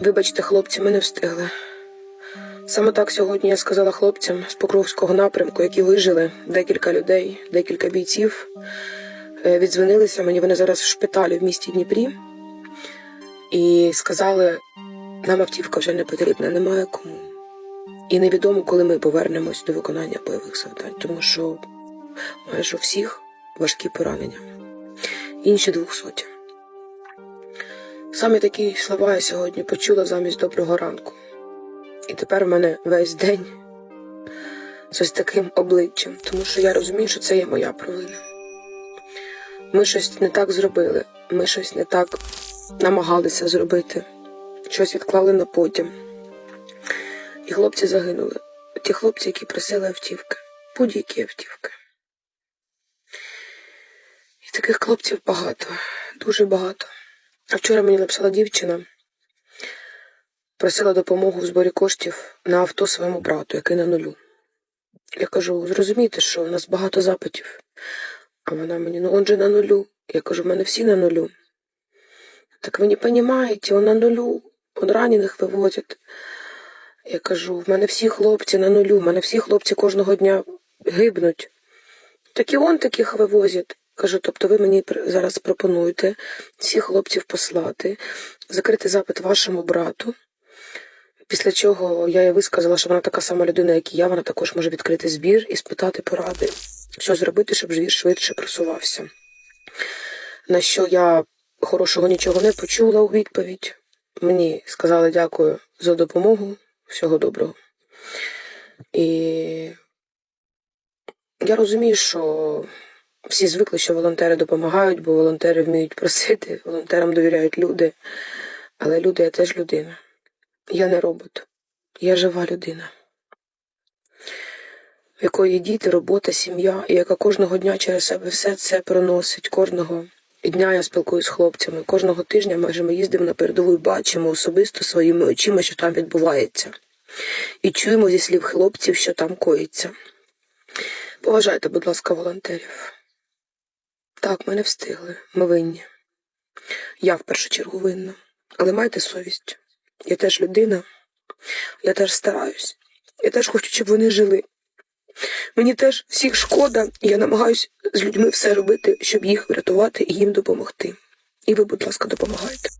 Вибачте, хлопці, ми не встигли. Саме так сьогодні я сказала хлопцям з Покровського напрямку, які вижили, декілька людей, декілька бійців. Е, Віддзвонилися мені, вони зараз в шпиталі в місті Дніпрі. І сказали, нам автівка вже не потрібна, немає кому. І невідомо, коли ми повернемось до виконання бойових завдань, тому що майже у всіх важкі поранення. Інші двохсоті. Саме такі слова я сьогодні почула замість доброго ранку. І тепер в мене весь день з таким обличчям, тому що я розумію, що це є моя провина. Ми щось не так зробили, ми щось не так намагалися зробити, щось відклали на потім. І хлопці загинули. Ті хлопці, які просили автівки, будь-які автівки. І таких хлопців багато, дуже багато. А вчора мені написала дівчина, просила допомогу в зборі коштів на авто своєму брату, який на нулю. Я кажу, зрозумійте, що у нас багато запитів. А вона мені, ну он же на нулю. Я кажу, в мене всі на нулю. Так ви не розумієте, он на нулю, он ранених вивозять. Я кажу, в мене всі хлопці на нулю, в мене всі хлопці кожного дня гибнуть. Так і он таких вивозять. Кажу, тобто ви мені зараз пропонуєте всіх хлопців послати, закрити запит вашому брату. Після чого я їй висказала, що вона така сама людина, як і я, вона також може відкрити збір і спитати поради, що зробити, щоб збір швидше просувався. На що я хорошого нічого не почула у відповідь. Мені сказали дякую за допомогу, всього доброго. І я розумію, що всі звикли, що волонтери допомагають, бо волонтери вміють просити, волонтерам довіряють люди. Але люди, я теж людина. Я не робот. Я жива людина, в якої діти, робота, сім'я, і яка кожного дня через себе все це проносить. Кожного дня я спілкуюсь з хлопцями. Кожного тижня майже ми їздимо на передову і бачимо особисто своїми очима, що там відбувається. І чуємо зі слів хлопців, що там коїться. Поважайте, будь ласка, волонтерів. Так, ми не встигли. Ми винні. Я в першу чергу винна. Але майте совість. Я теж людина. Я теж стараюсь. Я теж хочу, щоб вони жили. Мені теж всіх шкода, я намагаюся з людьми все робити, щоб їх врятувати і їм допомогти. І ви, будь ласка, допомагайте.